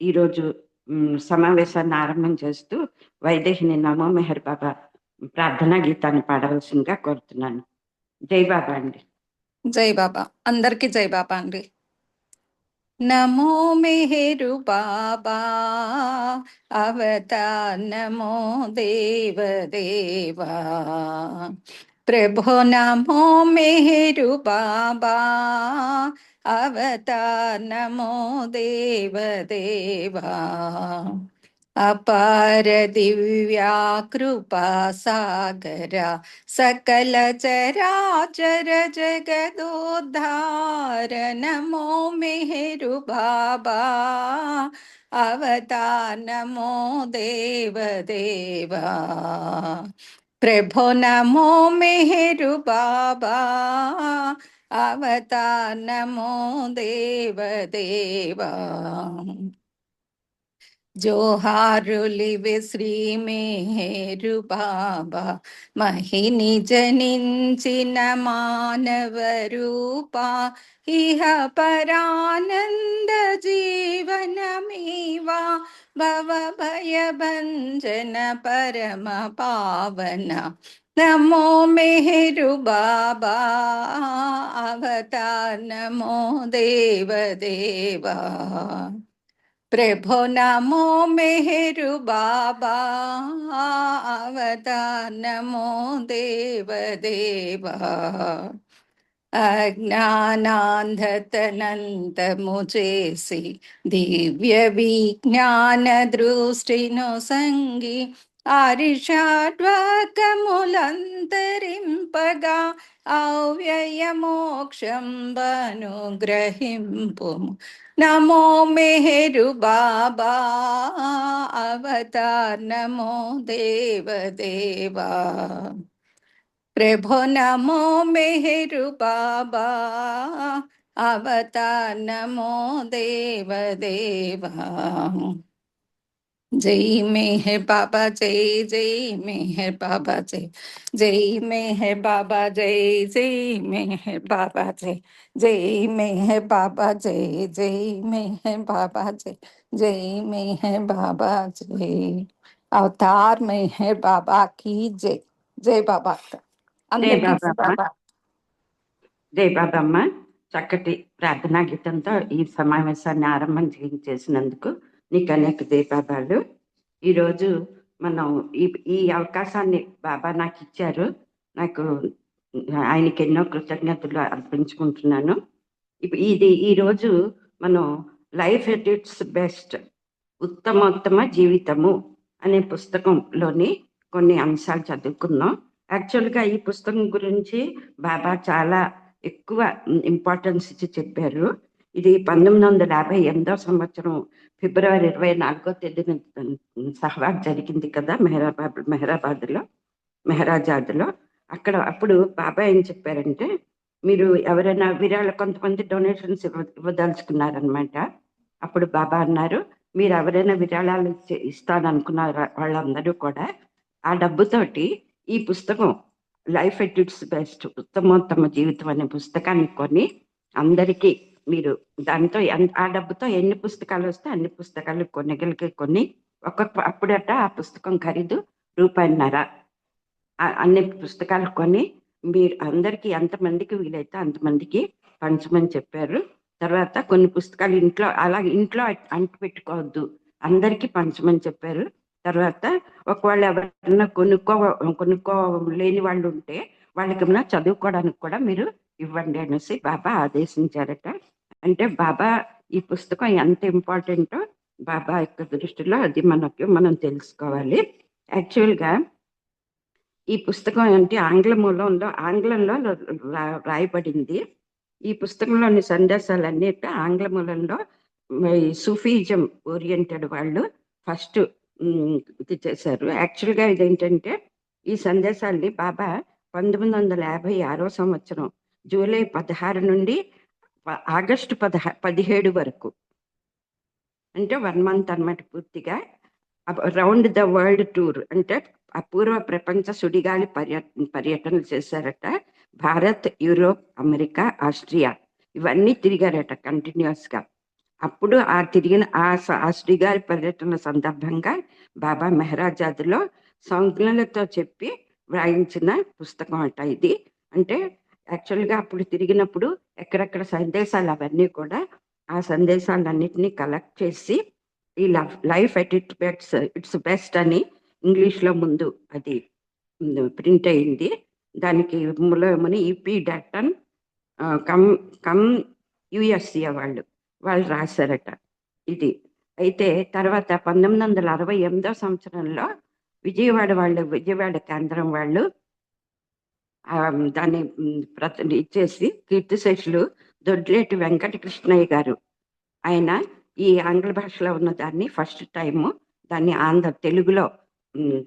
ఈరోజు సమావేశాన్ని ఆరంభం చేస్తూ వైదేహిని నమో మెహర్ బాబా ప్రార్థనా గీతాన్ని పాడవలసిందిగా కోరుతున్నాను. జై బాబా అండి. జై బాబా. అందరికీ జై బాబా అండి. నమో మెహరు బాబా అవతా నమో దేవ దేవా ప్రభో నమో మెహరు బాబా అవతార్ నమో దేవ దేవా అపార దివ్యా కృపా సాగర సకల చరాచర జగదోద్ధార నమో మెహరు బాబా అవతార్ నమో దేవ దేవా ప్రభో నమో మెహరు బాబా శ్రీ మేరు బాబా మహిని జనించిన మానవ రూపా ఇహ పరానంద జీవనమీవా భవ భయ భంజన పరమ పావన. नमो मेहरुबाबा अवता नमो देवदेवा प्रभो नमो मेहरुबाबा अवता नमो देवदेवा अज्ञानान्धतनन्तमुचेसि दिव्यविज्ञानदृष्टिनो सङ्गी చేసి దివ్య విజ్ఞాన దృష్టిను సంగి ఆరిషాడ్వాకములంతరింపగా అవ్యయ మోక్షం అనుగ్రహింపు నమో మెహరు బాబా అవతార్ నమో దేవ దేవా ప్రభో నమో మెహరు బాబా అవతార్ నమో దేవ దేవా జై మెహర్ బాబా జై జై మెహర్ బాబా జై జై మెహర్ బాబా జై జై మెహర్ బాబా జై జై మెహర్ బాబా జై జై మెహర్ బాబా జై జై మెహర్ బాబా జై అవతార్ మెహర్ బాబా की జై జై బాబా అందరికీ జై బాబా. బాబా జై బాబమ్మ చక్కటి ప్రార్థనా గీతంతో ఈ సమావేశాన్ని ఆరంభం చే- చేసినందుకు నీకు అనేక జయబాబాలు ఈరోజు మనం ఈ ఈ అవకాశాన్ని బాబా నాకు ఇచ్చారు. నాకు ఆయనకి ఎన్నో కృతజ్ఞతలు అర్పించుకుంటున్నాను. ఇప్పు- ఇది ఈరోజు మనం లైఫ్ ఎట్ ఇట్స్ బెస్ట్ ఉత్తమోత్తమ జీవితము అనే పుస్తకంలోని కొన్ని అంశాలు చదువుకున్నాం యాక్చువల్గా ఈ పుస్తకం గురించి బాబా చాలా ఎక్కువ ఇంపార్టెన్స్ ఇచ్చి చెప్పారు. ఇది పంతొమ్మిది వందల యాభై ఎనిమిదో సంవత్సరం ఫిబ్రవరి ఇరవై నాలుగో తేదీన సహవాగ్ జరిగింది కదా మెహరాబాద్ మెహరాబాద్లో మెహరాజాద్లో. అక్కడ అప్పుడు బాబా ఏం చెప్పారంటే మీరు ఎవరైనా విరాళ కొంతమంది డొనేషన్స్ ఇవ్వ ఇవ్వదలుచుకున్నారనమాట అప్పుడు బాబా అన్నారు మీరు ఎవరైనా విరాళాలు ఇస్తాననుకున్నారు వాళ్ళందరూ కూడా ఆ డబ్బుతోటి ఈ పుస్తకం లైఫ్ ఎట్ ఇట్స్ బెస్ట్ ఉత్తమోత్తమ జీవితం అనే పుస్తకాన్ని కొని అందరికీ మీరు దాంతో ఎంత ఆ డబ్బుతో ఎన్ని పుస్తకాలు వస్తే అన్ని పుస్తకాలు కొనగలిగి కొన్ని ఒక్కొక్క అప్పుడట ఆ పుస్తకం ఖరీదు రూపాయిన్నర. అన్ని పుస్తకాలు కొని మీరు అందరికీ ఎంతమందికి వీలైతే అంతమందికి పంచమని చెప్పారు. తర్వాత కొన్ని పుస్తకాలు ఇంట్లో అలాగే ఇంట్లో అంటు పెట్టుకోవద్దు. అందరికీ పంచమని చెప్పారు. తర్వాత ఒకవేళ ఎవరైనా కొనుక్కో కొనుక్కోలేని వాళ్ళు ఉంటే వాళ్ళకి ఏమైనా చదువుకోవడానికి కూడా మీరు ఇవ్వండి అనేసి బాబా ఆదేశించారట. అంటే బాబా ఈ పుస్తకం ఎంత ఇంపార్టెంటో బాబా యొక్క దృష్టిలో అది మనకు మనం తెలుసుకోవాలి. యాక్చువల్గా ఈ పుస్తకం అంటే ఆంగ్ల మూలంలో ఆంగ్లంలో రాయబడింది. ఈ పుస్తకంలోని సందేశాలన్నీ ఆంగ్ల మూలంలో సూఫీజం ఓరియంటెడ్ వాళ్ళు ఫస్ట్ ఇది చేశారు. యాక్చువల్గా ఇదేంటంటే ఈ సందేశాల్ని బాబా పంతొమ్మిది వందల యాభై ఆరో సంవత్సరం జూలై పదహారు నుండి ఆగస్టు పదహ పదిహేడు వరకు. అంటే వన్ మంత్ అన్నమాట పూర్తిగా. Round the world tour. అంటే అపూర్వ ప్రపంచ సుడిగాలి పర్యటన పర్యటనలు చేశారట భారత్ యూరోప్ అమెరికా ఆస్ట్రియా. ఇవన్నీ తిరిగారట కంటిన్యూస్గా. అప్పుడు ఆ తిరిగిన ఆ స- పర్యటన సందర్భంగా బాబా మెహరాజాద్లో సంజ్ఞలతో చెప్పి వ్రాయించిన పుస్తకం అట ఇది. అంటే యాక్చువల్గా అప్పుడు తిరిగినప్పుడు ఎక్కడెక్కడ సందేశాలు అవన్నీ కూడా ఆ సందేశాలన్నింటినీ కలెక్ట్ చేసి ఈ life at it bets its best అని ఇంగ్లీష్లో ముందు అది ప్రింట్ అయింది. దానికి మూలమని ఈపీ డాక్టన్ కమ్ కమ్ యుఎస్సి వాళ్ళు వాళ్ళు రాశారట ఇది. అయితే తర్వాత పంతొమ్మిది వందల అరవై ఎనిమిదో సంవత్సరంలో విజయవాడ వాళ్ళు విజయవాడ కేంద్రం వాళ్ళు దాన్ని మ్, ఇచ్చేసి కీర్తిశేషులు దొడ్లేటి వెంకటకృష్ణయ్య గారు. ఆయన ఈ ఆంగ్ల భాషలో ఉన్న దాన్ని ఫస్ట్ టైము దాన్ని ఆంధ్ర తెలుగులో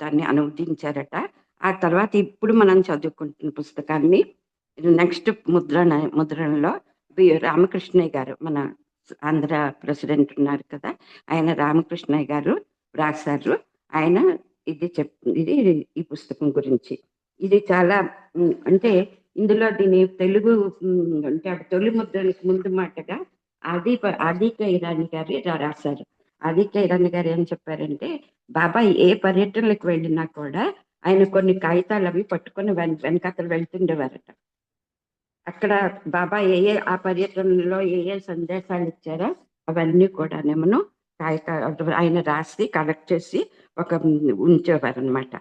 దాన్ని అనువదించారట. ఆ తర్వాత ఇప్పుడు మనం చదువుకుంటున్న పుస్తకాన్ని నెక్స్ట్ ముద్రణ ముద్రణలో బి రామకృష్ణయ్య గారు మన ఆంధ్ర ప్రెసిడెంట్ ఉన్నారు కదా ఆయన రామకృష్ణయ్య గారు రాశారు. ఆయన ఇది చెప్ ఇది ఈ పుస్తకం గురించి. ఇది చాలా అంటే ఇందులో దీని తెలుగు అంటే తొలి ముద్రణకి ముందు మాటగా ఆది ఆదిక ఇరాని గారు రాశారు. ఆదిక ఇరాని గారు ఏం చెప్పారంటే బాబా ఏ పర్యటనలకు వెళ్ళినా కూడా ఆయన కొన్ని కాగితాలు అవి పట్టుకొని వెన్ వెనకతలు వెళ్తుండేవారట. అక్కడ బాబా ఏ ఏ ఆ పర్యటనలో ఏ ఏ సందేశాలు ఇచ్చారో అవన్నీ కూడా నేమను కాగితాలు ఆయన రాసి కలెక్ట్ చేసి ఒక ఉంచేవారు అనమాట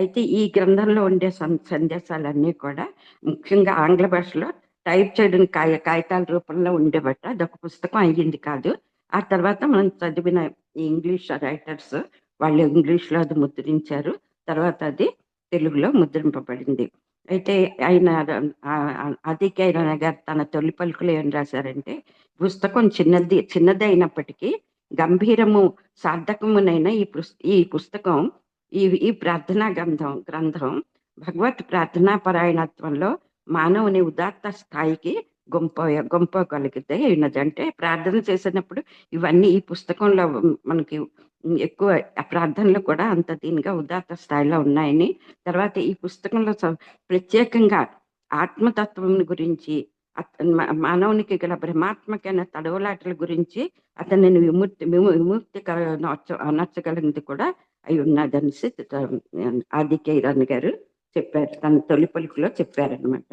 అయితే ఈ గ్రంథంలో ఉండే సందేశాలన్నీ కూడా ముఖ్యంగా ఆంగ్ల భాషలో టైప్ చేయడం కాయ కాగితాల రూపంలో ఉండేవట. అదొక పుస్తకం అయ్యింది కాదు. ఆ తర్వాత మనం చదివిన ఇంగ్లీష్ రైటర్స్ వాళ్ళు ఇంగ్లీష్లో అది ముద్రించారు. తర్వాత అది తెలుగులో ముద్రింపబడింది. అయితే ఆయన ఆదిక్య గారు తన తొలి పలుకులు ఏం రాశారంటే పుస్తకం చిన్నది చిన్నది అయినప్పటికీ గంభీరము సార్థకమునైన ఈ పుస్ ఈ పుస్తకం ఈ ఈ ప్రార్థనా గ్రంథం గ్రంథం భగవత్ ప్రార్థనా పరాయణత్వంలో మానవుని ఉదాత్త స్థాయికి గొంప గొంపగలిగితే ఉన్నదంటే ప్రార్థన చేసినప్పుడు ఇవన్నీ ఈ పుస్తకంలో మనకి ఎక్కువ ప్రార్థనలు కూడా అంత దీనిగా ఉదాత్త స్థాయిలో ఉన్నాయని. తర్వాత ఈ పుస్తకంలో స- ప్రత్యేకంగా ఆత్మతత్వం గురించి మానవునికి గల భ్రమాత్మకమైన తడవలాటల గురించి అతనిని విముక్తి విము- విముక్తి కల- అనర్చగలిగింది కూడా అయి ఉన్నదనేసి ఆదిత్య ఇరాన్ గారు చెప్పారు. తన తొలి పలుకులో చెప్పారనమాట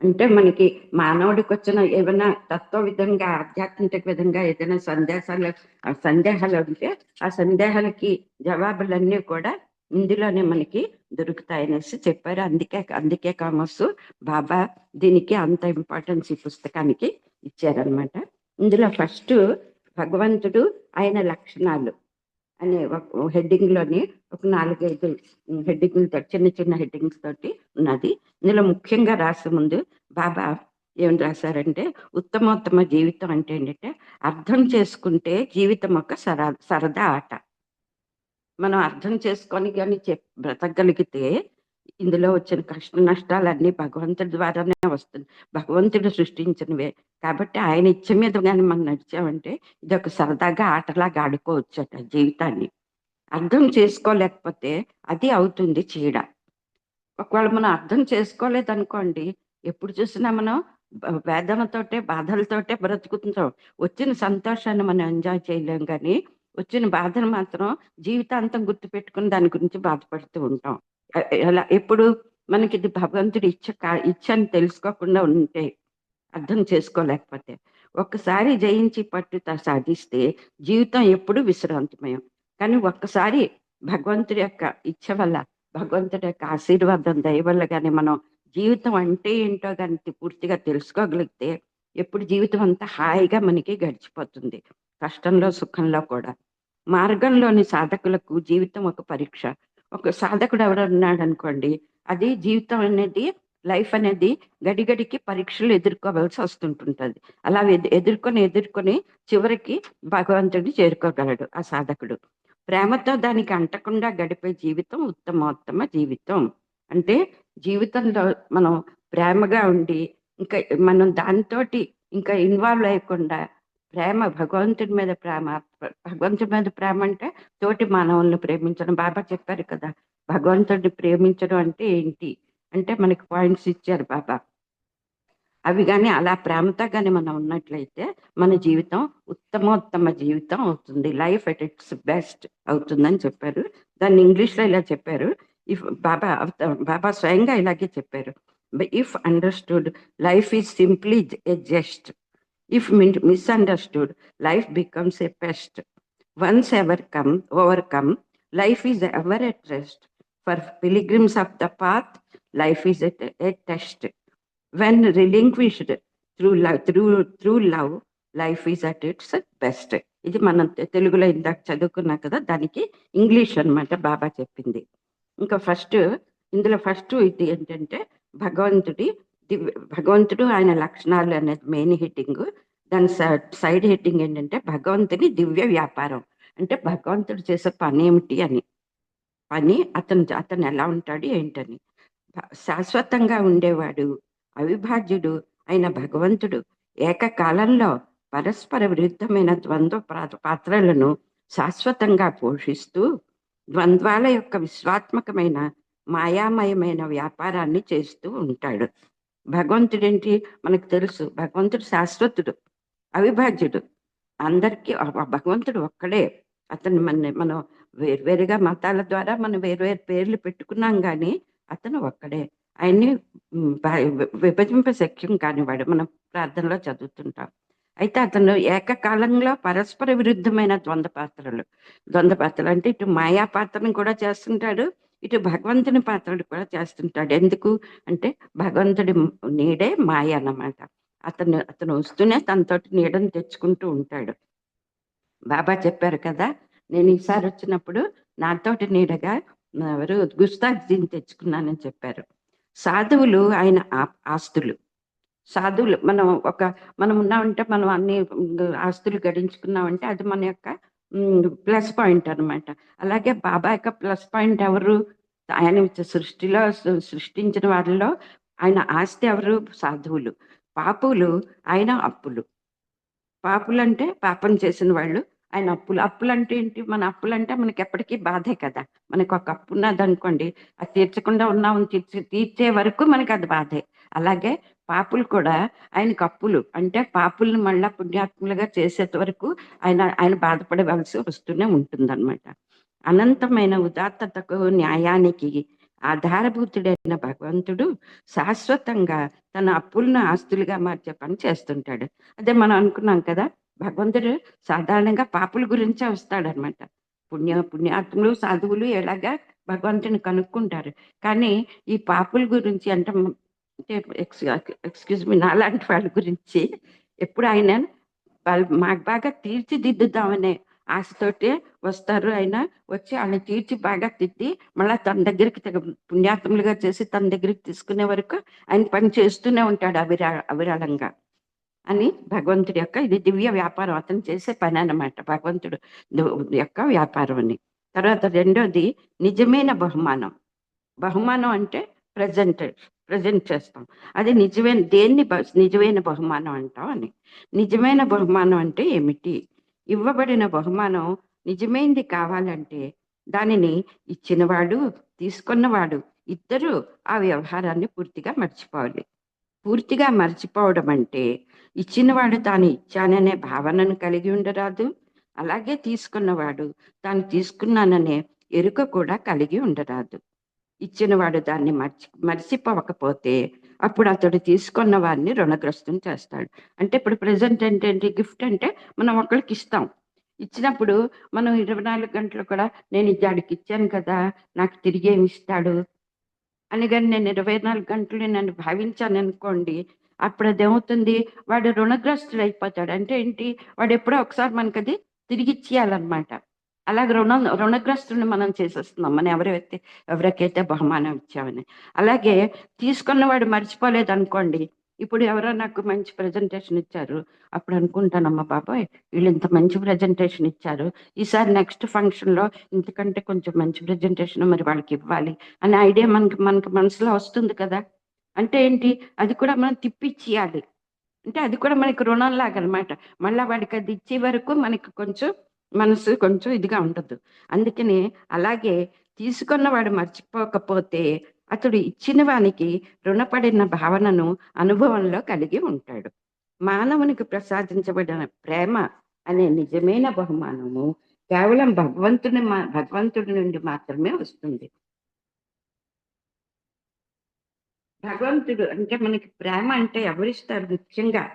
అంటే మనకి మానవుడికి వచ్చిన ఏమైనా తత్వ విధంగా ఆధ్యాత్మిక విధంగా ఏదైనా సందేశాలు ఆ సందేహాలు ఉంటే ఆ సందేహాలకి జవాబులన్నీ కూడా ఇందులోనే మనకి దొరుకుతాయనేసి చెప్పారు. అందుకే అందుకే కామర్స్ బాబా దీనికి అంత ఇంపార్టెన్స్ ఈ పుస్తకానికి ఇచ్చారనమాట ఇందులో ఫస్ట్ భగవంతుడు ఆయన లక్షణాలు అనే ఒక హెడ్డింగ్లోని ఒక నాలుగైదు హెడ్డింగ్లతో చిన్న చిన్న హెడ్డింగ్స్ తోటి ఉన్నది. ఇందులో ముఖ్యంగా రాసే ముందు బాబా ఏం రాశారంటే ఉత్తమోత్తమ జీవితం అంటే ఏంటంటే అర్థం చేసుకుంటే జీవితం ఒక సరా సరదా ఆట. మనం అర్థం చేసుకొని కానీ చెప్ బ్రతకగలిగితే ఇందులో వచ్చిన కష్ట నష్టాలన్నీ భగవంతుడి ద్వారానే వస్తుంది భగవంతుడు సృష్టించినవే. కాబట్టి ఆయన ఇచ్చ మీద కానీ మనం నడిచామంటే ఇది ఒక సరదాగా ఆటలాగా ఆడుకోవచ్చట జీవితాన్ని. అర్థం చేసుకోలేకపోతే అది అవుతుంది చీడ. ఒకవేళ మనం అర్థం చేసుకోలేదనుకోండి ఎప్పుడు చూసినా మనం వేదనతోటే బాధలతోటే బ్రతుకుతుంటాం. వచ్చిన సంతోషాన్ని మనం ఎంజాయ్ చేయలేం కానీ వచ్చిన బాధను మాత్రం జీవితాంతం గుర్తుపెట్టుకుని దాని గురించి బాధపడుతూ ఉంటాం. ఎలా ఎప్పుడు మనకి ఇది భగవంతుడి ఇచ్చ ఇచ్చ అని తెలుసుకోకుండా ఉంటే అర్థం చేసుకోలేకపోతే ఒక్కసారి జయించి పట్టుత సాధిస్తే జీవితం ఎప్పుడు విశ్రాంతిమయం. కానీ ఒక్కసారి భగవంతుడి యొక్క ఇచ్చ వల్ల భగవంతుడి యొక్క ఆశీర్వాదం దయ వల్ల కానీ మనం జీవితం అంటే ఏంటో కానీ పూర్తిగా తెలుసుకోగలిగితే ఎప్పుడు జీవితం అంతా హాయిగా మనకి గడిచిపోతుంది. కష్టంలో సుఖంలో కూడా. మార్గంలోని సాధకులకు జీవితం ఒక పరీక్ష. ఒక సాధకుడు ఎవరు ఉన్నాడు అనుకోండి అది జీవితం అనేది లైఫ్ అనేది గడిగడికి పరీక్షలు ఎదుర్కోవాల్సి వస్తుంటుంటుంది. అలా ఎదుర్కొని ఎదుర్కొని చివరికి భగవంతుడిని చేరుకోగలడు ఆ సాధకుడు. ప్రేమతో దానికి అంటకుండా గడిపే జీవితం ఉత్తమోత్తమ జీవితం. అంటే జీవితంలో మనం ప్రేమగా ఉండి ఇంకా మనం దానితోటి ఇంకా ఇన్వాల్వ్ అయ్యకుండా ప్రేమ భగవంతుడి మీద ప్రేమ భగవంతుడి మీద ప్రేమ అంటే తోటి మానవులను ప్రేమించడం. బాబా చెప్పారు కదా భగవంతుడిని ప్రేమించడం అంటే ఏంటి? అంటే మనకి పాయింట్స్ ఇచ్చారు బాబా. అవి కానీ అలా ప్రేమతో కానీ మనం ఉన్నట్లయితే మన జీవితం ఉత్తమోత్తమ జీవితం అవుతుంది. లైఫ్ అట్ ఇట్స్ బెస్ట్ అవుతుందని చెప్పారు. దాన్ని ఇంగ్లీష్లో ఇలా చెప్పారు. ఇఫ్ బాబా బాబా స్వయంగా ఇలాగే చెప్పారు. If understood life is simply a jest if misunderstood life becomes a pest once ever come overcome life is ever a rest for pilgrims of the path life is a test when relinquished through love through through love life is at its best ఇది మనం తెలుగులో ఇందాక చదువుకున్నాం కదా దానికి English అన్నమాట బాబా చెప్పింది. ఇంకా ఫస్ట్ ఇందులో ఫస్ట్ ఇది ఏంటంటే భగవంతుడి భగవంతుడు ఆయన లక్షణాలు అనేది మెయిన్ హిట్టింగ్ దాని సైడ్ హిట్టింగ్ ఏంటంటే భగవంతుని దివ్య వ్యాపారం. అంటే భగవంతుడు చేసే పని ఏమిటి అని. పని అతను అతను ఎలా ఉంటాడు ఏంటని. శాశ్వతంగా ఉండేవాడు అవిభాజ్యుడు అయిన భగవంతుడు ఏకకాలంలో పరస్పర విరుద్ధమైన ద్వంద్వ పాత్రలను శాశ్వతంగా పోషిస్తూ ద్వంద్వాల యొక్క విశ్వాత్మకమైన మాయామయమైన వ్యాపారాన్ని చేస్తూ ఉంటాడు. భగవంతుడేంటి? మనకు తెలుసు. భగవంతుడు శాశ్వతుడు అవిభాజ్యుడు. అందరికీ భగవంతుడు ఒక్కడే. అతను మన మనం వేరువేరుగా మతాల ద్వారా మనం వేరువేరు పేర్లు పెట్టుకున్నాం కానీ అతను ఒక్కడే. ఆయన్ని విభజింప శక్యం కానివాడు. మనం ప్రార్థనలో చదువుతుంటాం. అయితే అతను ఏకకాలంలో పరస్పర విరుద్ధమైన ద్వంద్వ పాత్రలు ద్వంద్వ పాత్రలు అంటే ఇటు మాయా పాత్రను కూడా చేస్తుంటాడు. ఇటు భగవంతుని పాత్రలు కూడా చేస్తుంటాడు. ఎందుకు అంటే భగవంతుడి నీడే మాయ అన్నమాట. అతను అతను వస్తూనే తనతోటి నీడని తెచ్చుకుంటూ ఉంటాడు. బాబా చెప్పారు కదా నేను ఈసారి వచ్చినప్పుడు నాతోటి నీడగా ఎవరు గుస్తాజీని తెచ్చుకున్నానని చెప్పారు. సాధువులు ఆయన ఆ- ఆస్తులు. సాధువులు మనం ఒక మనం ఉన్నామంటే మనం అన్ని ఆస్తులు గడించుకున్నామంటే అది మన యొక్క ప్లస్ పాయింట్ అన్నమాట. అలాగే బాబా యొక్క ప్లస్ పాయింట్ ఎవరు? ఆయన సృష్టిలో సృష్టించిన వారిలో ఆయన ఆస్తి ఎవరు? సాధువులు. పాపులు ఆయన అప్పులు. పాపులు అంటే పాపం చేసిన వాళ్ళు ఆయన అప్పులు. అప్పులు అంటే ఏంటి? మన అప్పులు అంటే మనకి ఎప్పటికీ బాధే కదా. మనకు ఒక అప్పు ఉన్నది అనుకోండి అది తీర్చకుండా ఉన్నాం తీర్చి తీర్చే వరకు మనకి అది బాధే. అలాగే పాపులు కూడా ఆయనకు అప్పులు అంటే పాపుల్ని మళ్ళా పుణ్యాత్ములుగా చేసేంత వరకు ఆయన ఆయన బాధపడవలసి వస్తూనే ఉంటుందన్నమాట. అనంతమైన ఉదాత్తతకు న్యాయానికి ఆధారభూతుడైన భగవంతుడు శాశ్వతంగా తన అప్పులను ఆస్తులుగా మార్చే పని చేస్తుంటాడు. అదే మనం అనుకున్నాం కదా భగవంతుడు సాధారణంగా పాపుల గురించే వస్తాడనమాట పుణ్య పుణ్యాత్ములు సాధువులు ఎలాగా భగవంతుని కనుక్కుంటారు. కానీ ఈ పాపుల గురించి అంటే అంటే ఎక్స్క్యూజ్ మీ నాలాంటి వాళ్ళ గురించి ఎప్పుడు ఆయన వాళ్ళు మాకు బాగా తీర్చిదిద్దుదామనే ఆశతోటే వస్తారు. ఆయన వచ్చి ఆయన తీర్చి బాగా తిద్ది మళ్ళీ తన దగ్గరికి పుణ్యాత్ములుగా చేసి తన దగ్గరికి తీసుకునే వరకు ఆయన పని చేస్తూనే ఉంటాడు అవిరా అవిరాళంగా అని భగవంతుడి యొక్క ఇది దివ్య వ్యాపారం. అతను చేసే పని అనమాట భగవంతుడు యొక్క వ్యాపారం అని. తర్వాత రెండోది నిజమైన బహుమానం. బహుమానం అంటే ప్రజెంట్ ప్రజెంట్ చేస్తాం. అది నిజమైన దేన్ని నిజమైన బహుమానం అంటాం అని. నిజమైన బహుమానం అంటే ఏమిటి? ఇవ్వబడిన బహుమానం నిజమైనది కావాలంటే దానిని ఇచ్చినవాడు తీసుకున్నవాడు ఇద్దరు ఆ వ్యవహారాన్ని పూర్తిగా మర్చిపోవాలి. పూర్తిగా మర్చిపోవడం అంటే ఇచ్చినవాడు తాను ఇచ్చాననే భావనను కలిగి ఉండరాదు. అలాగే తీసుకున్నవాడు తాను తీసుకున్నాననే ఎరుక కూడా కలిగి ఉండరాదు. ఇచ్చినవాడు దాన్ని మర్చి మర్చిపోకపోతే అప్పుడు అతడు తీసుకున్న వారిని రుణగ్రస్తం చేస్తాడు. అంటే ఇప్పుడు ప్రజెంట్ ఏంటంటే గిఫ్ట్ అంటే మనం ఒకరికి ఇస్తాం. ఇచ్చినప్పుడు మనం ఇరవై నాలుగు గంటలు కూడా నేను ఇద్దడికి ఇచ్చాను కదా నాకు తిరిగి ఏమి ఇస్తాడు? అని కానీ నేను ఇరవై నాలుగు గంటలు నన్ను భావించాను అనుకోండి అప్పుడు అదేమవుతుంది? వాడు రుణగ్రస్తుడు అయిపోతాడు. అంటే ఏంటి? వాడు ఎప్పుడో ఒకసారి మనకి అది తిరిగి ఇచ్చేయాలన్నమాట. అలాగే రుణ రుణగ్రస్తుని మనం చేసేస్తున్నాం మనం ఎవరైతే ఎవరికైతే బహుమానం ఇచ్చామని అలాగే తీసుకున్నవాడు మర్చిపోలేదు అనుకోండి ఇప్పుడు ఎవరో నాకు మంచి ప్రజెంటేషన్ ఇచ్చారు అప్పుడు అనుకుంటానమ్మా బాబాయ్ వీళ్ళు ఇంత మంచి ప్రజెంటేషన్ ఇచ్చారు ఈసారి నెక్స్ట్ ఫంక్షన్లో ఇంతకంటే కొంచెం మంచి ప్రజెంటేషన్ మరి వాళ్ళకి ఇవ్వాలి అనే ఐడియా మనకి మనకి మనసులో వస్తుంది కదా అంటే ఏంటి అది కూడా మనం తిప్పిచ్చేయాలి అంటే అది కూడా మనకి రుణం లాగా అనమాట మళ్ళీ వాడికి అది ఇచ్చే వరకు మనకి కొంచెం మనసు కొంచెం ఇదిగా ఉండదు. అందుకని అలాగే తీసుకున్నవాడు మర్చిపోకపోతే అతడు ఇచ్చిన వానికి రుణపడిన భావనను అనుభవంలో కలిగి ఉంటాడు. మానవునికి ప్రసాదించబడిన ప్రేమ అనే నిజమైన బహుమానము కేవలం భగవంతుని మా- భగవంతుడి నుండి మాత్రమే వస్తుంది. భగవంతుడు అంటే మనకి ప్రేమ అంటే ఎవరిస్తారు? ముఖ్యంగా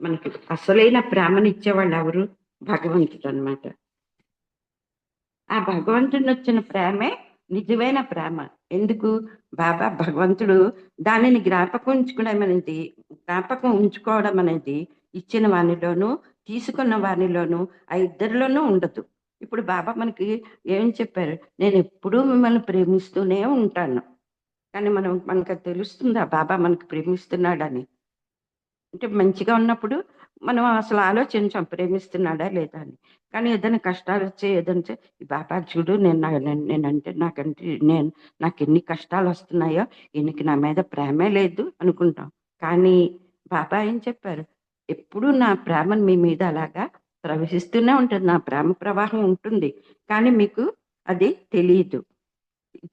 మనకి అసలైన ప్రేమనిచ్చేవాళ్ళు ఎవరు? భగవంతుడు అనమాట ఆ భగవంతుడిని వచ్చిన ప్రేమే నిజమైన ప్రేమ. ఎందుకు? బాబా భగవంతుడు దానిని జ్ఞాపకం ఉంచుకోవడం అనేది జ్ఞాపకం ఉంచుకోవడం అనేది ఇచ్చిన వానిలోనూ తీసుకున్న వానిలోనూ ఆ ఇద్దరిలోనూ ఉండదు. ఇప్పుడు బాబా మనకి ఏం చెప్పారు? నేను ఎప్పుడూ మిమ్మల్ని ప్రేమిస్తూనే ఉంటాను. కానీ మనం మనకు తెలుస్తుందా? బాబా మనకు ప్రేమిస్తున్నాడని. అంటే మంచిగా ఉన్నప్పుడు మనం అసలు ఆలోచించాం ప్రేమిస్తున్నాడా లేదా అని. కానీ ఏదైనా కష్టాలు వచ్చే ఏదైనా ఈ బాబా చూడు నేను నేను- నేనంటే నాకంటే నేను నాకు ఎన్ని కష్టాలు వస్తున్నాయో ఈయనకి నా మీద ప్రేమే లేదు అనుకుంటాం. కానీ బాబా ఏం చెప్పారు? ఎప్పుడు నా ప్రేమను మీ మీద అలాగా ప్రవహిస్తూనే ఉంటుంది. నా ప్రేమ ప్రవాహం ఉంటుంది. కానీ మీకు అది తెలియదు.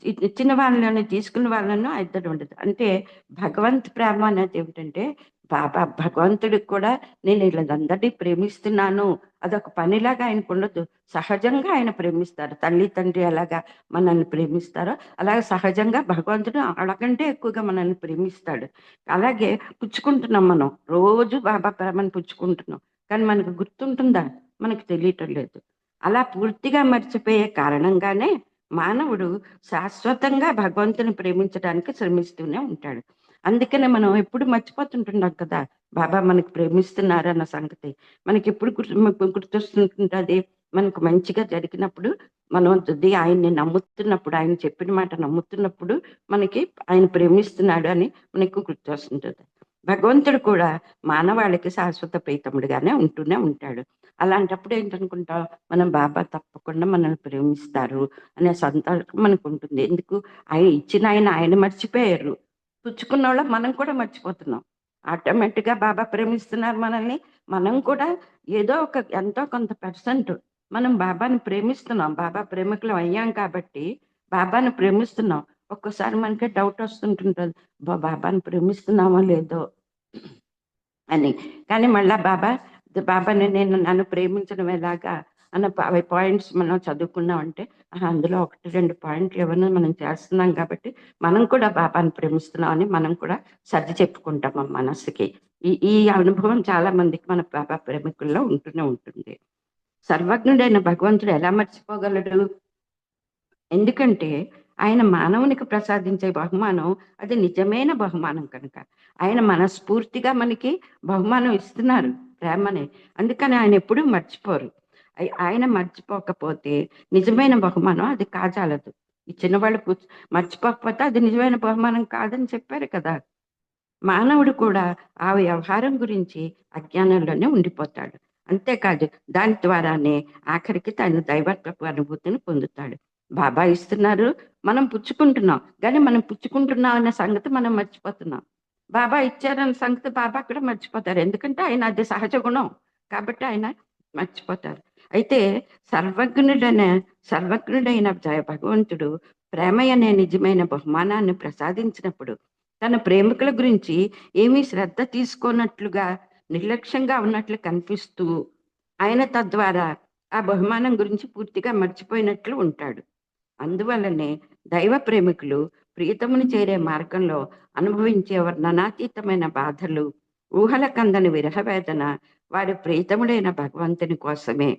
ఇచ్చిన వాళ్ళని తీసుకున్న వాళ్ళను ఇద్దరు ఉండదు. అంటే భగవంత్ ప్రేమ అనేది ఏమిటంటే బాబా భగవంతుడికి కూడా నేను వీళ్ళందరినీ ప్రేమిస్తున్నాను. అదొక పనిలాగా ఆయనకు ఉండదు సహజంగా ఆయన ప్రేమిస్తారు. తల్లి తండ్రి ఎలాగా మనల్ని ప్రేమిస్తారో అలాగే సహజంగా భగవంతుడు అడగంటే ఎక్కువగా మనల్ని ప్రేమిస్తాడు. అలాగే పుచ్చుకుంటున్నాం మనం. రోజు బాబా ప్రేమను పుచ్చుకుంటున్నాం. కానీ మనకు గుర్తుంటుందా? మనకు తెలియటం లేదు. అలా పూర్తిగా మర్చిపోయే కారణంగానే మానవుడు శాశ్వతంగా భగవంతుని ప్రేమించడానికి శ్రమిస్తూనే ఉంటాడు. అందుకనే మనం ఎప్పుడు మర్చిపోతుంటున్నాం కదా. బాబా మనకి ప్రేమిస్తున్నారన్న సంగతి. మనకి ఎప్పుడు గుర్తు గుర్తొస్తుంటుంది మనకు మంచిగా జరిగినప్పుడు మనం ఆయన్ని నమ్ముతున్నప్పుడు ఆయన చెప్పిన మాట నమ్ముతున్నప్పుడు మనకి ఆయన ప్రేమిస్తున్నాడు అని మనకు గుర్తొస్తుంటుంది. భగవంతుడు కూడా మానవాళికి శాశ్వత ప్రీతముడుగానే ఉంటూనే ఉంటాడు. అలాంటప్పుడు ఏంటనుకుంటాం? మనం బాబా తప్పకుండా మనల్ని ప్రేమిస్తారు అనే సంతోషం మనకు ఉంటుంది. ఎందుకు? ఆయన ఇచ్చిన ఆయన ఆయన మర్చిపోయారు. పుచ్చుకున్న వాళ్ళ మనం కూడా మర్చిపోతున్నాం. ఆటోమేటిక్గా బాబా ప్రేమిస్తున్నారు మనల్ని. మనం కూడా ఏదో ఒక ఎంతో కొంత పర్సెంట్ మనం బాబాని ప్రేమిస్తున్నాం. బాబా ప్రేమికులు అయ్యాం కాబట్టి బాబాని ప్రేమిస్తున్నాం. ఒక్కోసారి మనకి డౌట్ వస్తుంటుంటుంది. "బా, బాబాని ప్రేమిస్తున్నామో లేదో? అని. కానీ మళ్ళా బాబా బాబాని నేను నన్ను ప్రేమించడం ఎలాగా? అన్న పాయింట్స్ మనం చదువుకున్నాం అంటే అందులో ఒకటి రెండు పాయింట్లు ఏమైనా మనం చేస్తున్నాం కాబట్టి మనం కూడా బాబాను ప్రేమిస్తున్నాం అని మనం కూడా సర్ది చెప్పుకుంటాం మన మనసుకి. ఈ ఈ అనుభవం చాలా మందికి మన బాబా ప్రేమికుల్లో ఉంటూనే ఉంటుంది. సర్వజ్ఞుడైన భగవంతుడు ఎలా మర్చిపోగలడు? ఎందుకంటే ఆయన మానవునికి ప్రసాదించే బహుమానం అది నిజమైన బహుమానం కనుక. ఆయన మనస్ఫూర్తిగా మనకి బహుమానం ఇస్తున్నారు ప్రేమని. అందుకని ఆయన ఎప్పుడూ మర్చిపోరు. ఆయన మర్చిపోకపోతే నిజమైన బహుమానం అది కాజాలదు. ఈ చిన్నవాళ్ళు కూర్చు- మర్చిపోకపోతే అది నిజమైన బహుమానం కాదని చెప్పారు కదా. మానవుడు కూడా ఆ వ్యవహారం గురించి అజ్ఞానంలోనే ఉండిపోతాడు. అంతేకాదు దాని ద్వారానే ఆఖరికి తన దైవత్వపు అనుభూతిని పొందుతాడు. బాబా ఇస్తున్నారు మనం పుచ్చుకుంటున్నాం కానీ మనం పుచ్చుకుంటున్నాం అనే సంగతి మనం మర్చిపోతున్నాం. బాబా ఇచ్చారన్న సంగతి బాబా కూడా మర్చిపోతారు. ఎందుకంటే ఆయన అది సహజ గుణం. కాబట్టి ఆయన మర్చిపోతారు. అయితే సర్వజ్ఞుడైన సర్వజ్ఞుడైన భగవంతుడు ప్రేమ అనే నిజమైన బహుమానాన్ని ప్రసాదించినప్పుడు తన ప్రేమికుల గురించి ఏమీ శ్రద్ధ తీసుకోనట్లుగా నిర్లక్ష్యంగా ఉన్నట్లు కనిపిస్తూ ఆయన తద్వారా ఆ బహుమానం గురించి పూర్తిగా మర్చిపోయినట్లు ఉంటాడు. అందువల్లనే దైవ ప్రేమికులు ప్రియతముని చేరే మార్గంలో అనుభవించే వర్ణనాతీతమైన బాధలు ఊహల కందని విరహవేదన వారి ప్రీతముడైన భగవంతుని కోసమే.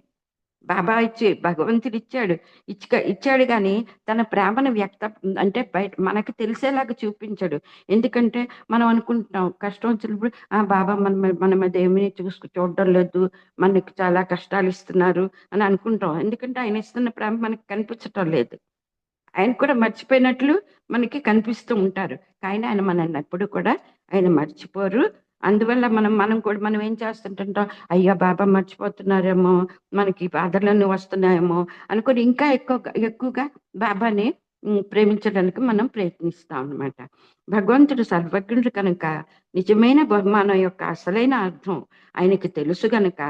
బాబా ఇచ్చి భగవంతుడు ఇచ్చాడు. ఇచ్చుక ఇచ్చాడు కానీ తన ప్రేమను వ్యక్త అంటే బయట మనకు తెలిసేలాగా చూపించాడు. ఎందుకంటే మనం అనుకుంటున్నాం కష్టం వచ్చినప్పుడు ఆ బాబా మన మన మీద ఏమీ చూసుకు చూడడం లేదు. మనకి చాలా కష్టాలు ఇస్తున్నారు అని అనుకుంటాం. ఎందుకంటే ఆయన ఇస్తున్న ప్రేమ మనకి కనిపించటం లేదు. ఆయన కూడా మర్చిపోయినట్లు మనకి కనిపిస్తూ ఉంటారు. కానీ ఆయన మనల్ని ఎప్పుడు కూడా ఆయన మర్చిపోరు. అందువల్ల మనం మనం కూడా మనం ఏం చేస్తుంటుంటాం? అయ్యా బాబా మర్చిపోతున్నారేమో మనకి బాధలన్నీ వస్తున్నాయేమో అనుకుని ఇంకా ఎక్కువ ఎక్కువగా బాబాని ప్రేమించడానికి మనం ప్రయత్నిస్తాం అన్నమాట. భగవంతుడు సర్వజ్ఞుడు కనుక నిజమైన బహుమానం యొక్క అసలైన అర్థం ఆయనకి తెలుసు గనుక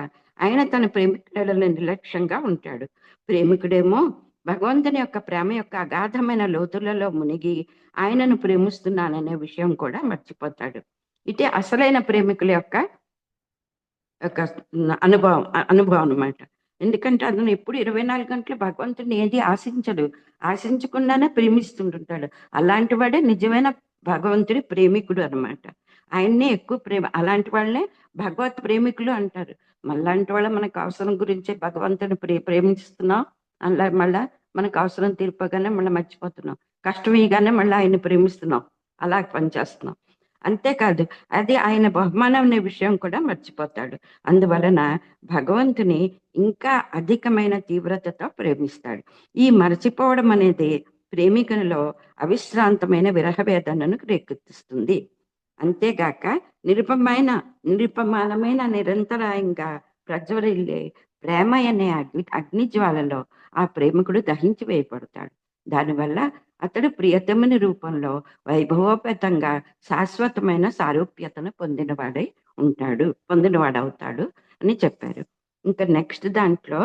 ఆయన తన ప్రేమికులలో నిర్లక్ష్యంగా ఉంటాడు. ప్రేమికుడేమో భగవంతుని యొక్క ప్రేమ యొక్క అగాధమైన లోతులలో మునిగి ఆయనను ప్రేమిస్తున్నాననే విషయం కూడా మర్చిపోతాడు. ఇటే అసలైన ప్రేమికుల యొక్క యొక్క అనుభవం అనుభవం అనమాట ఎందుకంటే అతను ఎప్పుడు ఇరవై నాలుగు గంటలు భగవంతుని ఏది ఆశించడు. ఆశించకుండానే ప్రేమిస్తుంటుంటాడు. అలాంటి వాడే నిజమైన భగవంతుడి ప్రేమికుడు అనమాట ఆయన్నే ఎక్కువ ప్రేమ అలాంటి వాళ్ళనే భగవత్ ప్రేమికులు అంటారు. మళ్ళాంటి వాళ్ళ మనకు అవసరం గురించి భగవంతుని ప్రే ప్రేమిస్తున్నాం. అలా మళ్ళా మనకు అవసరం తీర్పగానే మళ్ళీ మర్చిపోతున్నాం. కష్టమీగానే మళ్ళీ ఆయన్ని ప్రేమిస్తున్నాం. అలా పనిచేస్తున్నాం. అంతేకాదు అది ఆయన బహుమానం అనే విషయం కూడా మర్చిపోతాడు. అందువలన భగవంతుని ఇంకా అధికమైన తీవ్రతతో ప్రేమిస్తాడు. ఈ మరచిపోవడం అనేది ప్రేమికునిలో అవిశ్రాంతమైన విరహ వేదనను రేకెత్తిస్తుంది. అంతేగాక నిరుపమైన నిరుపమానమైన నిరంతరాయంగా ప్రజ్వరిల్లే ప్రేమ అనే అగ్ని అగ్ని జ్వాలలో ఆ ప్రేమికుడు దహించి వేయబడతాడు. దానివల్ల అతడు ప్రియతముని రూపంలో వైభవోపేతంగా శాశ్వతమైన సారూప్యతను పొందినవాడై ఉంటాడు పొందినవాడవుతాడు అని చెప్పారు. ఇంకా నెక్స్ట్ దాంట్లో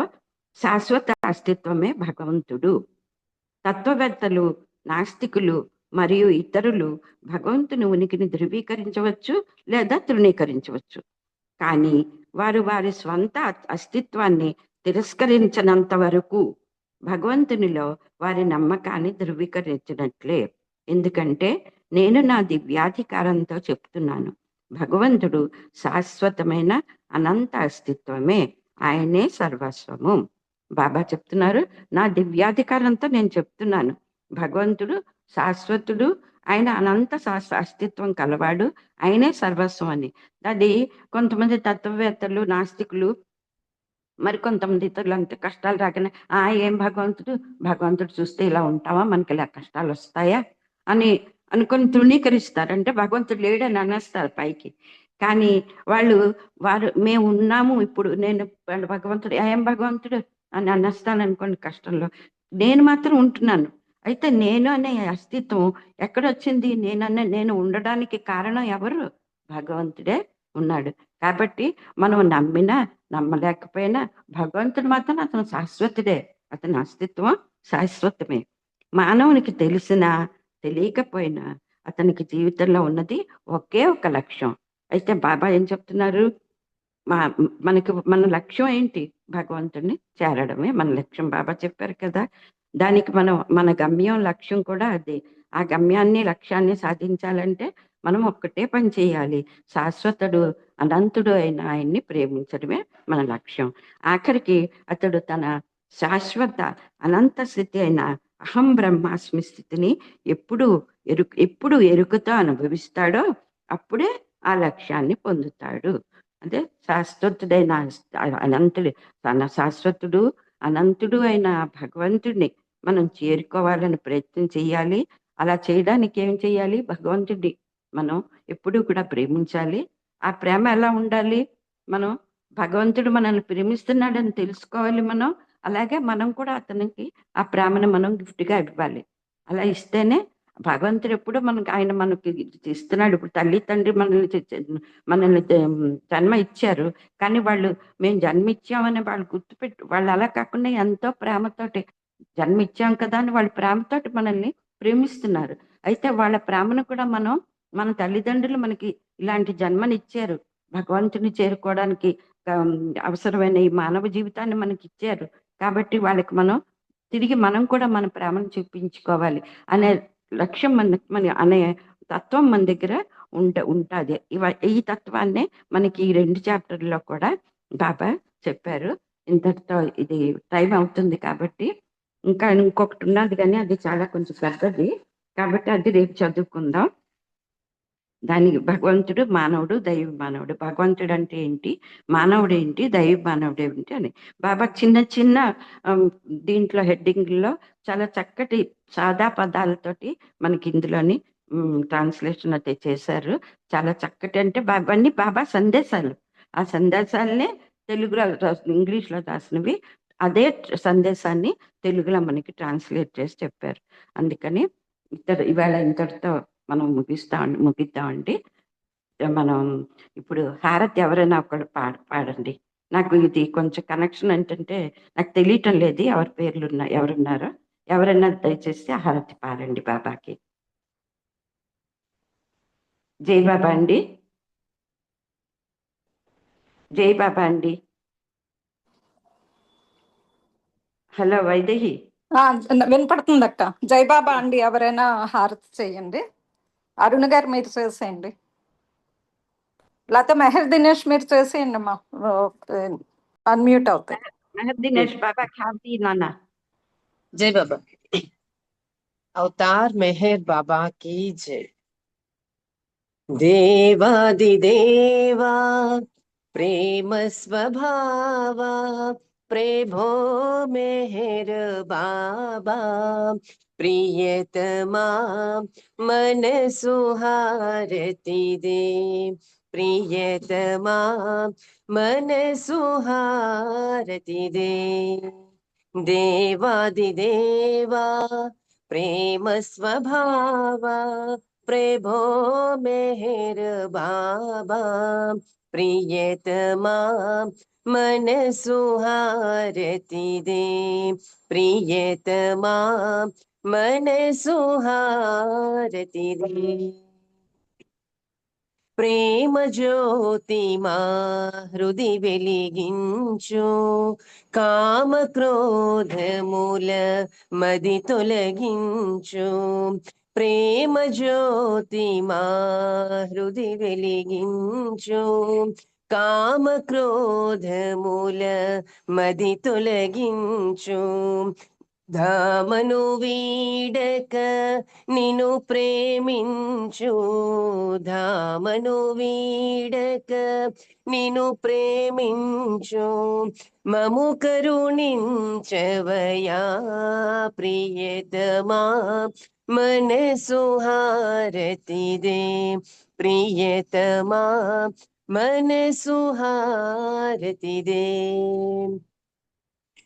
శాశ్వత అస్తిత్వమే భగవంతుడు. తత్వవేత్తలు నాస్తికులు మరియు ఇతరులు భగవంతుని ఉనికిని ధృవీకరించవచ్చు లేదా తృణీకరించవచ్చు. కానీ వారు వారి స్వంత అస్తిత్వాన్ని తిరస్కరించినంత వరకు భగవంతునిలో వారి నమ్మకాన్ని ధృవీకరించినట్లే. ఎందుకంటే నేను నా దివ్యాధికారంతో చెప్తున్నాను. భగవంతుడు శాశ్వతమైన అనంత అస్తిత్వమే. ఆయనే సర్వస్వము. బాబా చెప్తున్నారు నా దివ్యాధికారంతో నేను చెప్తున్నాను. భగవంతుడు శాశ్వతుడు ఆయన అనంత శాశ్వ అస్తిత్వం కలవాడు ఆయనే సర్వస్వం అని. అది కొంతమంది తత్వవేత్తలు నాస్తికులు మరి కొంతమంది ఇతరులు అంత కష్టాలు రాకనే ఆ ఏం భగవంతుడు? భగవంతుడు చూస్తే ఇలా ఉంటావా? మనకి ఇలా కష్టాలు వస్తాయా? అని అనుకొని తృణీకరిస్తారు అంటే భగవంతుడు లేడని అనేస్తారు పైకి. కానీ వాళ్ళు వారు మేము ఉన్నాము ఇప్పుడు నేను భగవంతుడు ఏం భగవంతుడు? అని అనేస్తాను అనుకోండి కష్టంలో. నేను మాత్రం ఉంటున్నాను. అయితే నేను అనే అస్తిత్వం ఎక్కడొచ్చింది? నేనన్న నేను ఉండడానికి కారణం ఎవరు? భగవంతుడే ఉన్నాడు. కాబట్టి మనం నమ్మినా నమ్మలేకపోయినా భగవంతుడు మాత్రం అతను శాశ్వతుడే. అతని అస్తిత్వం శాశ్వతమే. మానవునికి తెలిసినా తెలియకపోయినా అతనికి జీవితంలో ఉన్నది ఒకే ఒక లక్ష్యం. అయితే బాబా ఏం చెప్తున్నారు? మా మనకి మన లక్ష్యం ఏంటి? భగవంతుడిని చేరడమే మన లక్ష్యం. బాబా చెప్పారు కదా దానికి మనం మన గమ్యం లక్ష్యం కూడా అదే. ఆ గమ్యాన్ని లక్ష్యాన్ని సాధించాలంటే మనం ఒక్కటే పని చేయాలి. శాశ్వతుడు అనంతుడు అయిన ఆయన్ని ప్రేమించడమే మన లక్ష్యం. ఆఖరికి అతడు తన శాశ్వత అనంత స్థితి అయిన అహం బ్రహ్మాస్మి స్థితిని ఎప్పుడు ఎరు ఎప్పుడు ఎరుకుతో అనుభవిస్తాడో అప్పుడే ఆ లక్ష్యాన్ని పొందుతాడు. అదే శాశ్వతుడైన అనంతుడు తన శాశ్వతుడు అనంతుడు అయిన భగవంతుడిని మనం చేరుకోవాలని ప్రయత్నం చేయాలి. అలా చేయడానికి ఏం చేయాలి భగవంతుడి మనం ఎప్పుడూ కూడా ప్రేమించాలి. ఆ ప్రేమ ఎలా ఉండాలి? మనం భగవంతుడు మనల్ని ప్రేమిస్తున్నాడని తెలుసుకోవాలి మనం. అలాగే మనం కూడా అతనికి ఆ ప్రేమను మనం గిఫ్ట్గా ఇవ్వాలి. అలా ఇస్తేనే భగవంతుడు ఎప్పుడు మనకి ఆయన మనకి ఇస్తున్నాడు. ఇప్పుడు తల్లి తండ్రి మనల్ని మనల్ని జన్మ ఇచ్చారు. కానీ వాళ్ళు మేము జన్మ ఇచ్చామని వాళ్ళు గుర్తుపెట్టు వాళ్ళు అలా కాకుండా ఎంతో ప్రేమతోటి జన్మ ఇచ్చాం కదా అని వాళ్ళ ప్రేమతోటి మనల్ని ప్రేమిస్తున్నారు. అయితే వాళ్ళ ప్రేమను కూడా మనం మన తల్లిదండ్రులు మనకి ఇలాంటి జన్మనిచ్చారు. భగవంతుని చేరుకోవడానికి అవసరమైన ఈ మానవ జీవితాన్ని మనకి ఇచ్చారు కాబట్టి వాళ్ళకి మనం తిరిగి మనం కూడా మన ప్రేమను చూపించుకోవాలి అనే లక్ష్యం మన మన అనే తత్వం మన దగ్గర ఉంట ఉంటుంది. ఇవ ఈ తత్వాన్నే మనకి ఈ రెండు చాప్టర్లో కూడా బాబా చెప్పారు. ఇంతటితో ఇది టైం అవుతుంది కాబట్టి ఇంకా ఇంకొకటి ఉన్నది కానీ అది చాలా కొంచెం పెద్దది. కాబట్టి అది రేపు చదువుకుందాం. దానికి భగవంతుడు మానవుడు దైవ మానవుడు. భగవంతుడు అంటే ఏంటి? మానవుడు ఏంటి? దైవ మానవుడు ఏంటి అని. బాబా చిన్న చిన్న దీంట్లో హెడ్డింగ్లో చాలా చక్కటి సాదా పదాలతోటి మనకి ఇందులోని ట్రాన్స్లేషన్ అయితే చేశారు. చాలా చక్కటి అంటే బాబా బాబా సందేశాలు. ఆ సందేశాలనే తెలుగులో రాసిన ఇంగ్లీష్లో రాసినవి. అదే సందేశాన్ని తెలుగులో మనకి ట్రాన్స్లేట్ చేసి చెప్పారు. అందుకని ఇతర ఇవాళ ఇంతటితో మనం ముగిస్తాం ముగిద్దామండి. మనం ఇప్పుడు హారతి ఎవరైనా ఒకళ్ళు పాడ పాడండి. నాకు ఇది కొంచెం కనెక్షన్ ఏంటంటే నాకు తెలియటం లేదు ఎవరి పేర్లు ఉన్నా ఎవరున్నారో. ఎవరైనా దయచేసి హారతి పాడండి బాబాకి. జై బాబా అండి. జై బాబా అండి. హలో వైదేహి. వినపడుతుంది అక్క జయబాబా అండి ఎవరైనా హారతి చేయండి. అరుణ్ గారు మీరు చేసేయండి. లేకపోతే మెహర్ దినేష్ మీరు చేసేయండి అమ్మా. అన్మ్యూట్ అవుతాయి మెహర్ దినేష్ బాబా ఖ్యాతి నాన్న. జై బాబా. అవతార్ మెహర్ బాబా కి జై. దేవాది దేవా ప్రేమ స్వభావా प्रेभो मेहर बाबा प्रियतमा मन सुहारती दे। प्रियतमा मन सुहारती दे। देवादिदेवा प्रेम स्वभावा प्रेभो मेहर बाबा प्रियतमा मन सुहारती दे प्रियतमा मन सुहारती दे ప్రేమ జ్యోతి మా హృది వెలిగించు కామ క్రోధముల మది తొలగించు ప్రేమ జ్యోతి మా హృది వెలిగించు కామ క్రోధముల మది తొలగించు. ధామను వీడక నిను ప్రేమించు. ధామను వీడక నిను ప్రేమించు. మము కరుణించవయా ప్రియతమా. మనసు హారతిదే ప్రియతమా. మనసు హారతిదే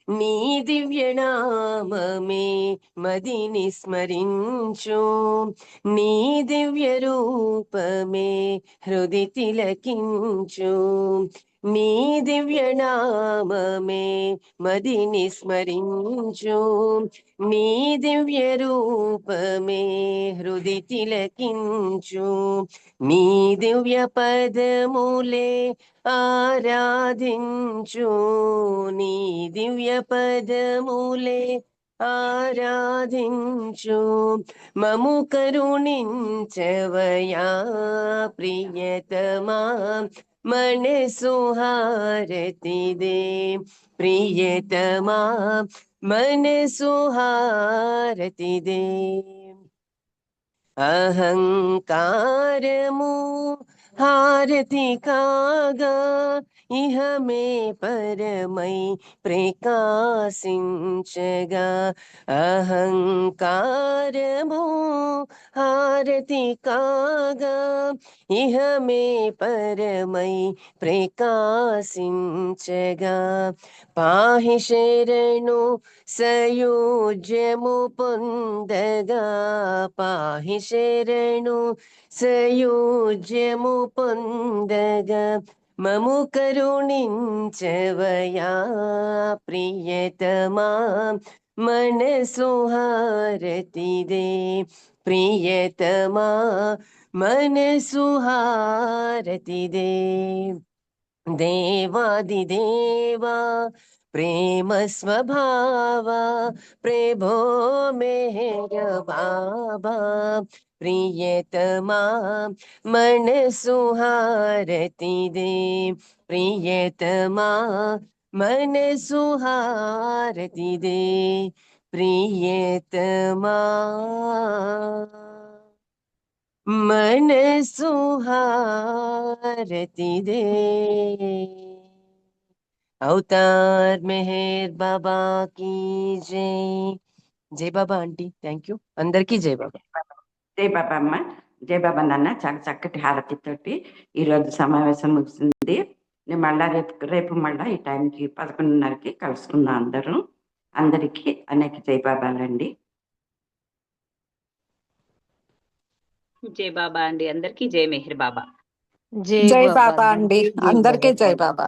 నీ దివ్యనామమే మదిని స్మరించు నీ దివ్య రూపమే హృది తిలకించు నీ దివ్యనామమే మదిని స్మరించు. నీ దివ్య రూపమే హృది తిలకించు. నీ దివ్య పదములే ఆరాధించు. నీ దివ్య పదములే ఆరాధించు. మము కరుణించవయా ప్రియతమా. మనసు హారతిదే ప్రియతమా మనసు హారతిదే అహంకారము హారతి కాగా ఇహ మే పరమై ప్రకాశించగా అహంకారము హారతి కాగా ఇహ మే పరమై ప్రకాశించగా పాహి శరణు సయోజ్యము పొందగా పాహి శరణు సయోజ్యము పొందగా మము కరుణించవయా ప్రియతమా మనసు హారతిదే ప్రియతమా మనసు హారతిదే దేవాదిదేవా ప్రేమ స్వభావా ప్రేభో మెహర బాబా ప్రియతమా మనసు హారతిదే ప్రియతమా మనసు హారతిదే ప్రియతమా మనసు హారతిదే అవతార్ మెహర్ బాబా కీ జై జై బాబా ఆంటీ థ్యాంక్ యూ అందరికీ జై బాబా జై బాబా అమ్మ జై బాబా నాన్న చాలా చక్కటి హారతితోటి ఈరోజు సమావేశం ముగిసింది. నేను మళ్ళా రేపు రేపు మళ్ళా ఈ టైంకి పదకొండున్నరకి కలుసుకుందాం అందరం. అందరికీ అనేక జై బాబాలండి. జై బాబా అండి. అందరికీ జై మెహర్ బాబా. జై బాబా అండి. అందరికీ జై బాబా.